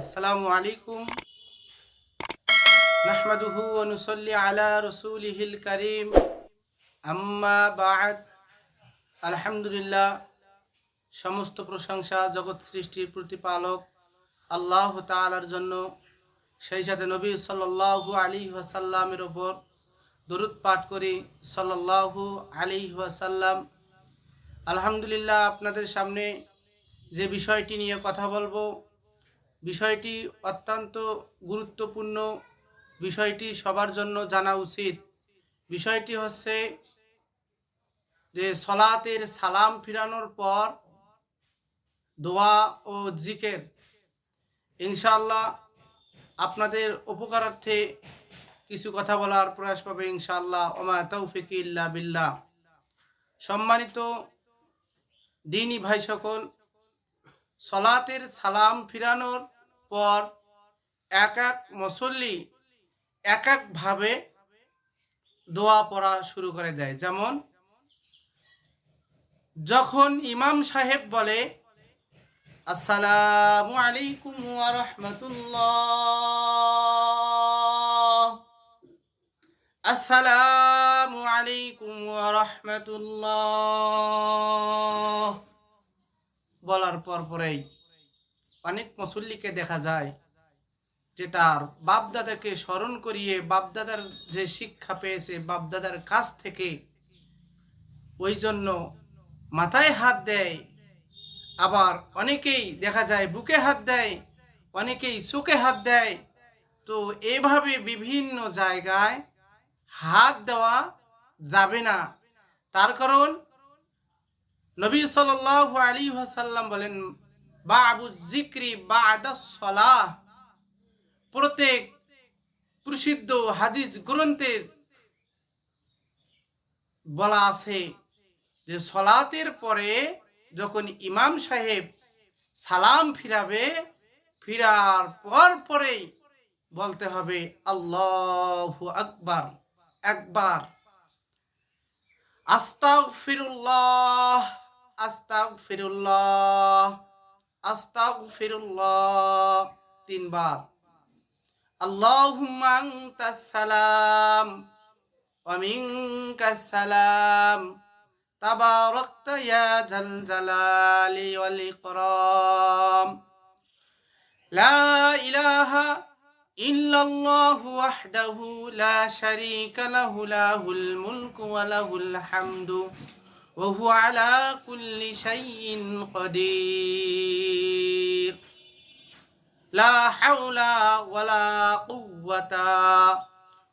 আসসালামু আলাইকুম। নাহমাদুহু ওয়া নুসাল্লি আলা রাসূলিহিল কারীম। আম্মা বা'দ। আলহামদুলিল্লাহ, সমস্ত প্রশংসা জগৎ সৃষ্টির প্রতিপালক আল্লাহ তাআলার জন্য। সেই সাথে নবী সাল্লাল্লাহু আলাইহি ওয়াসাল্লামের ওপর দরুদ পাঠ করি, সাল্লাল্লাহু আলাইহি ওয়াসাল্লাম। আলহামদুলিল্লাহ, আপনাদের সামনে যে বিষয়টি নিয়ে কথা বলব বিষয়টি অত্যন্ত গুরুত্বপূর্ণ। বিষয়টি সবার জন্য জানা উচিত। বিষয়টি হচ্ছে যে সলাতের সালাম ফিরানোর পর দোয়া ও জিকের। ইনশাআল্লাহ আপনাদের উপকারার্থে কিছু কথা বলার প্রয়াস পাবে ইনশাআল্লাহ। ওমা তৌফিক ইল্লা বিল্লাহ। সম্মানিত দিনী ভাই সকল সলাতের সালাম ফিরানোর পর এক এক মুসল্লি এক একভাবে দোয়া পড়া শুরু করে দেয়। যেমন, যখন ইমাম সাহেব বলে, আসসালামু আলাইকুম ওয়া রাহমাতুল্লাহ। আসসালামু আলাইকুম ওয়া রাহমাতুল্লাহ। বলার পর পরেই অনেক মুসল্লিকে দেখা যায় যে তার বাপদাদাকে স্মরণ করিয়ে বাপদাদার যে শিক্ষা পেয়েছে, বাপদাদার কাছ থেকে ওই জন্য মাথায় হাত দেয়। আবার অনেকেই দেখা যায় বুকে হাত দেয়, অনেকেই চোখে হাত দেয়। তো এভাবে বিভিন্ন জায়গায় হাত দেওয়া যাবে না। তার কারণ নবী সাল আলী সাল্লাম বলেন বা আবু জিক্রি বা সলাহ। প্রত্যেক প্রসিদ্ধ হাদিস গ্রন্থের বলা আছে যে সলাতের পরে যখন ইমাম সাহেব সালাম ফিরাবে, ফিরার পর পরেই বলতে হবে আল্লাহ আকবার, একবার। আস্তাগ ফিরুল্লাহ আস্তাগ ফিরুল্লাহ আস্তাগ ফিরুল্লাহ তিনবার আল্লাহুম্মা আনতাস সালাম ওয়া মিনকাস সালাম তাবারাকতা ইয়া জাল জালালি ওয়াল ইকরাম লা ইলাহা إلا الله وحده لا شريك له له الملك وله الحمد وهو على كل شيء قدير لا حول ولا قوة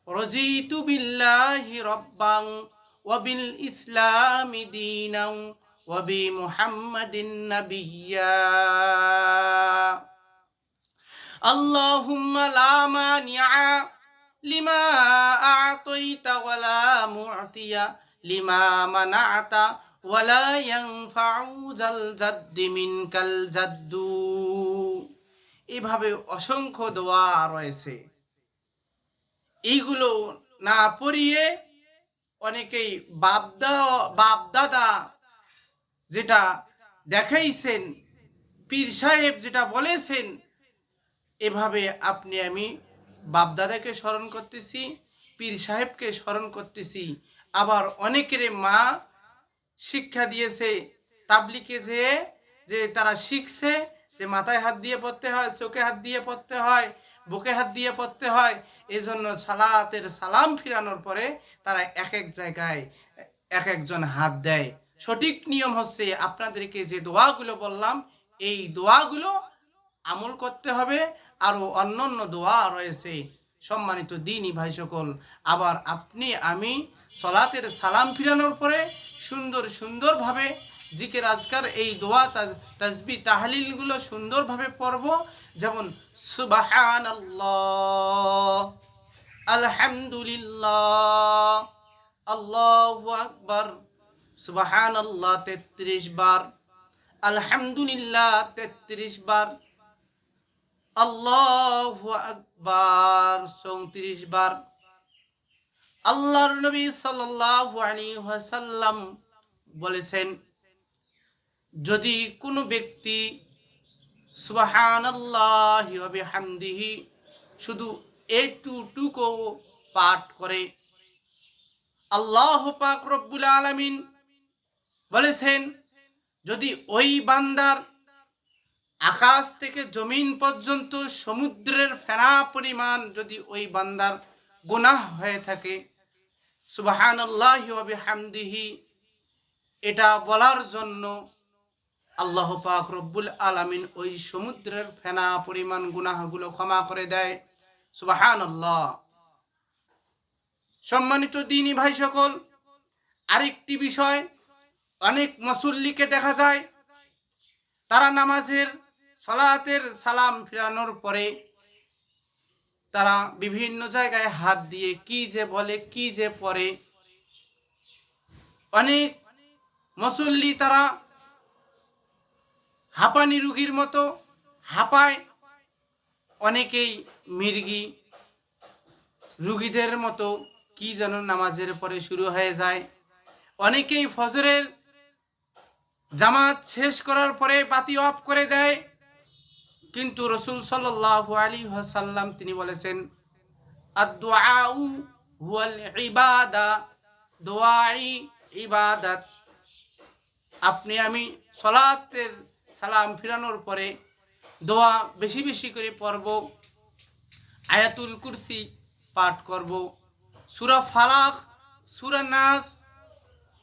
رزيت بالله ربا وبالإسلام دينا وبمحمد نبيا اللهم لا مانع لما أعطيت ولا معطي লিমা মানাতা ওয়ালা ইয়ানফাউ জাল জাদ্দি মিনকাল এভাবে অসংখ্য দোয়া রয়েছে। এইগুলো না পড়িয়ে অনেকেই বাপদা, বাপদাদা যেটা দেখাইছেন, পীর সাহেব যেটা বলেছেন, এভাবে আপনি আমি বাপদাদাকে স্মরণ করতেছি, পীর সাহেবকে স্মরণ করতেছি। আবার অনেকের মা শিক্ষা দিয়েছে তাবলিকে যে যে তারা শিখছে যে মাথায় হাত দিয়ে পড়তে হয়, চোখে হাত দিয়ে পড়তে হয়, বুকে হাত দিয়ে পড়তে হয় এই জন্য সালাতের সালাম ফিরানোর পরে তারা এক এক জায়গায় এক একজন হাত দেয়। সঠিক নিয়ম হচ্ছে আপনাদেরকে যে দোয়াগুলো বললাম, এই দোয়াগুলো আমল করতে হবে। আরও অন্য অন্য দোয়া রয়েছে। সম্মানিত দিনই ভাই সকল আবার আপনি, আমি সলাতের সালাম ফিরানোর পরে সুন্দর সুন্দরভাবে জিকের আজকার এই দোয়া, তাজ, তাজবি, তাহলিলগুলো সুন্দরভাবে পড়ব। যেমন সুবাহান আলহামদুলিল্লাহ, আল্লাহ আকবর সুবাহান আল্লাহ তেত্রিশ বার, আলহামদুলিল্লাহ তেত্রিশ বার, আল্লাহ আকবার, চৌত্রিশ বার আল্লাহর নবী সাল্লাল্লাহু আলাইহি বলেছেন, যদি কোনো ব্যক্তি সুবহানাল্লাহি ওয়া বিহামদিহি শুধু এইটুকু পাঠ করে, আল্লাহ পাক রব্বুল আলামিন বলেছেন, যদি ওই বান্দার আকাশ থেকে জমিন পর্যন্ত সমুদ্রের ফেনা পরিমাণ যদি ওই বান্দার গুনাহ হয়ে থাকে সুবাহান হামদিহি এটা বলার জন্য আল্লাহ পাক রব্বুল আলামিন ওই সমুদ্রের ফেনা, পরিমাণ, গুনাহগুলো ক্ষমা করে দেয়। সুবাহান সম্মানিত দিনী ভাই সকল, আরেকটি বিষয়, অনেক মুসল্লিকে দেখা যায়, তারা নামাজের সালাতের সালাম ফিরানোর পরে তারা বিভিন্ন জায়গায় হাত দিয়ে কি যে বলে, কি যে পড়ে অনেক মুসল্লি তারা হাঁপানি রুগীর মতো হাঁপায়। অনেকেই মির্গি রুগীদের মতো কি যেন নামাজের পরে শুরু হয়ে যায়। অনেকেই ফজরের জামাত শেষ করার পরে বাতি অফ করে দেয়। কিন্তু রসুল সাল্লাহ আলী সাল্লাম তিনি বলেছেন ইবাদা, দোয়াই আপনি আমি সলাতের সালাম ফিরানোর পরে দোয়া বেশি বেশি করে পড়ব, আয়াতুল কুরসি পাঠ করব, সুরা ফালাক, সুরা নাস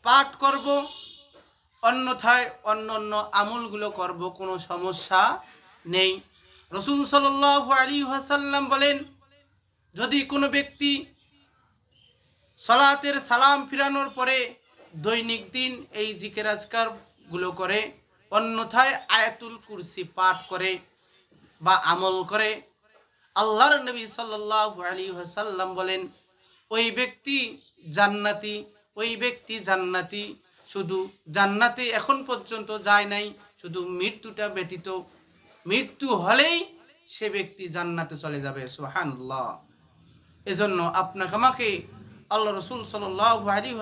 পাঠ করব, অন্যথায় অন্য অন্য আমলগুলো করব, কোনো সমস্যা নেই। রসুল সাল্লাহ আলী হাসাল্লাম বলেন, যদি কোনো ব্যক্তি সলাতের সালাম ফিরানোর পরে দৈনিক দিন এই জিকের আজকারগুলো করে, অন্যথায় আয়াতুল কুরসি পাঠ করে বা আমল করে, আল্লাহর নবী সাল্লাহ আলী হাসাল্লাম বলেন, ওই ব্যক্তি জান্নাতি, ওই ব্যক্তি জান্নাতি, শুধু জান্নাতে এখন পর্যন্ত যায় নাই, শুধু মৃত্যুটা ব্যতীত মৃত্যু হলেই সে ব্যক্তি জান্নাতে চলে যাবে সুহানুল্লাহ এজন্য আপনাকে, আমাকে আল্লাহ রসুল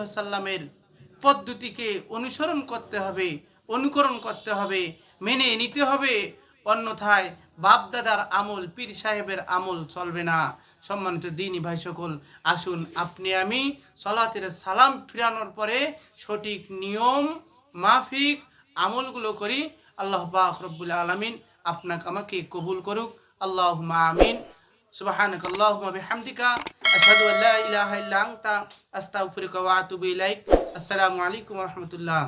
আসাল্লামের পদ্ধতিকে অনুসরণ করতে হবে, অনুকরণ করতে হবে, মেনে নিতে হবে। অন্যথায় বাপদাদার আমল, পীর সাহেবের আমল চলবে না। সম্মানিত দিনই ভাই সকল আসুন আপনি আমি সলাতের সালাম ফিরানোর পরে সঠিক নিয়ম, মাফিক আমলগুলো করি। আল্লাহ পাক রব্বুল আলমিন আপনাকে আমাকে কবুল করুক আল্লাহ আমিন سبحانك اللهم وبحمدك أشهد أن لا إله إلا أنت أستغفرك وأتوب إليك السلام عليكم ورحمة الله